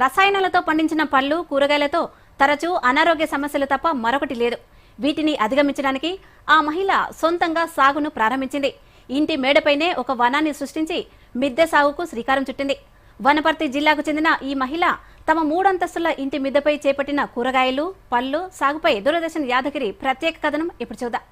రసాయనాలతో పండించిన పళ్ళు కూరగాయలతో తరచూ అనారోగ్య సమస్యలు తప్ప మరొకటి లేదు. వీటిని అధిగమించడానికి ఆ మహిళ సొంతంగా సాగును ప్రారంభించింది. ఇంటి మేడపైనే ఒక వనాన్ని సృష్టించి మిద్దె సాగుకు శ్రీకారం చుట్టింది. వనపర్తి జిల్లాకు చెందిన ఈ మహిళ తమ మూడంతస్తుల ఇంటి మిద్దెపై చేపట్టిన కూరగాయలు పళ్ళు సాగుపై దూరదర్శన్ యాదగిరి ప్రత్యేక కథనం ఇప్పుడు చూద్దాం.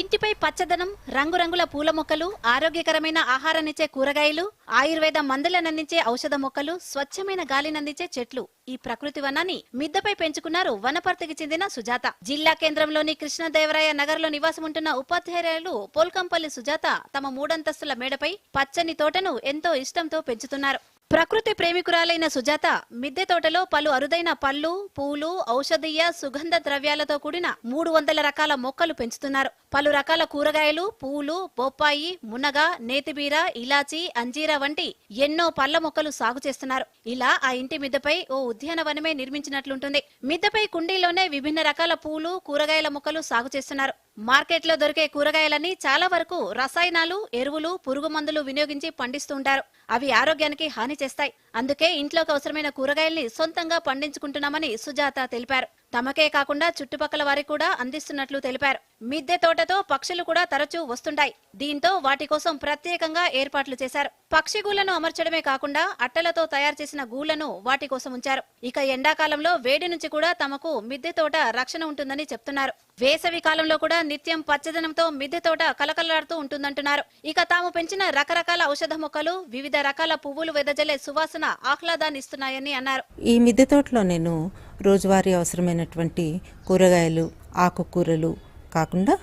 ఇంటిపై పచ్చదనం రంగురంగుల పూల మొక్కలు ఆరోగ్యకరమైన ఆహారాన్నిచ్చే కూరగాయలు ఆయుర్వేద మందులనందించే ఔషధ మొక్కలు స్వచ్ఛమైన గాలినందించే చెట్లు. ఈ ప్రకృతి వనాన్ని మిద్దపై పెంచుకున్నారు వనపర్తికి చెందిన సుజాత. జిల్లా కేంద్రంలోని కృష్ణదేవరాయ నగర్లో నివాసం ఉంటున్న ఉపాధ్యాయులు పోల్కంపల్లి సుజాత తమ మూడంతస్తుల మేడపై పచ్చని తోటను ఎంతో ఇష్టంతో పెంచుతున్నారు. ప్రకృతి ప్రేమికురాలైన సుజాత మిద్దె తోటలో పలు అరుదైన పళ్ళు పూలు ఔషధీయ సుగంధ ద్రవ్యాలతో కూడిన మూడు వందల రకాల మొక్కలు పెంచుతున్నారు. పలు రకాల కూరగాయలు పూలు బొప్పాయి మునగ నేతిబీర ఇలాచి అంజీరా వంటి ఎన్నో పళ్ళ మొక్కలు సాగు చేస్తున్నారు. ఇలా ఆ ఇంటి మిద్దెపై ఓ ఉద్యానవనమే నిర్మించినట్లుంటుంది. మిద్దెపై కుండీలోనే విభిన్న రకాల పూలు కూరగాయల మొక్కలు సాగు చేస్తున్నారు. మార్కెట్లో దొరికే కూరగాయలని చాలా వరకు రసాయనాలు ఎరువులు పురుగు మందులు వినియోగించి పండిస్తుంటారు. అవి ఆరోగ్యానికి హాని చేస్తాయి. అందుకే ఇంట్లోకి అవసరమైన కూరగాయల్ని సొంతంగా పండించుకుంటున్నామని సుజాత తెలిపారు. తమకే కాకుండా చుట్టుపక్కల వారికి కూడా అందిస్తున్నట్లు తెలిపారు. మిద్దె తోటతో పక్షులు కూడా తరచూ వస్తుంటాయి. దీంతో వాటి కోసం ప్రత్యేకంగా ఏర్పాట్లు చేశారు. పక్షి గూళ్ళను అమర్చడమే కాకుండా అట్టలతో తయారు చేసిన గూళ్ళను వాటి కోసం ఉంచారు. ఇక ఎండాకాలంలో వేడి నుంచి కూడా తమకు మిద్దె తోట రక్షణ ఉంటుందని చెప్తున్నారు. వేసవి కాలంలో కూడా నిత్యం పచ్చదనంతో మిద్దె తోట కలకలాడుతూ ఉంటుందంటున్నారు. ఇక తాము పెంచిన రకరకాల ఔషధ మొక్కలు వివిధ రకాల పువ్వులు వెదజల్లే సువాసన ఆహ్లాదాన్ని ఇస్తున్నాయని అన్నారు. ఈ మిద్దె తోటలో నేను రోజువారీ అవసరమైనటువంటి కూరగాయలు ఆకుకూరలు కాకుండా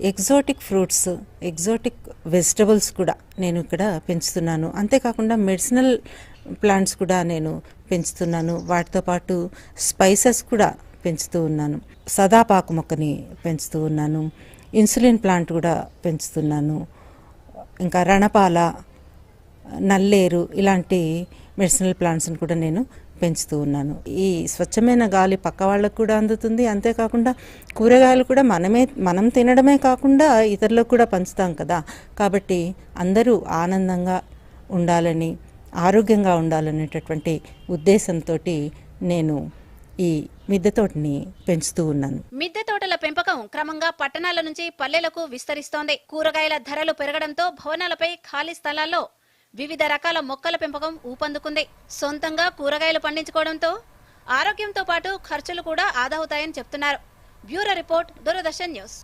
ఎగ్జాటిక్ ఫ్రూట్స్ ఎగ్జాటిక్ వెజిటబుల్స్ కూడా నేను ఇక్కడ పెంచుతున్నాను. అంతేకాకుండా మెడిసినల్ ప్లాంట్స్ కూడా నేను పెంచుతున్నాను. వాటితో పాటు స్పైసెస్ కూడా పెంచుతూ ఉన్నాను. సదాపాకు మొక్కని పెంచుతూ ఉన్నాను. ఇన్సులిన్ ప్లాంట్ కూడా పెంచుతున్నాను. ఇంకా రణపాల నల్లేరు ఇలాంటి మెడిసినల్ ప్లాంట్స్ని కూడా నేను పెంచుతూ ఉన్నాను. ఈ స్వచ్ఛమైన గాలి పక్క వాళ్ళకు కూడా అందుతుంది. అంతేకాకుండా కూరగాయలు కూడా మనమే మనం తినడమే కాకుండా ఇతరులకు కూడా పంచుతాం కదా. కాబట్టి అందరూ ఆనందంగా ఉండాలని ఆరోగ్యంగా ఉండాలనేటటువంటి ఉద్దేశంతో నేను ఈ మిద్దె తోటని పెంచుతూ ఉన్నాను. మిద్దె తోటల పెంపకం క్రమంగా పట్టణాల నుంచి పల్లెలకు విస్తరిస్తోంది. కూరగాయల ధరలు పెరగడంతో భవనాలపై ఖాళీ స్థలాల్లో వివిధ రకాల మొక్కల పెంపకం ఊపందుకుంది. సొంతంగా కూరగాయలు పండించుకోవడంతో ఆరోగ్యంతో పాటు ఖర్చులు కూడా ఆదా అవుతాయని చెప్తున్నారు. Bureau report Doordarshan news.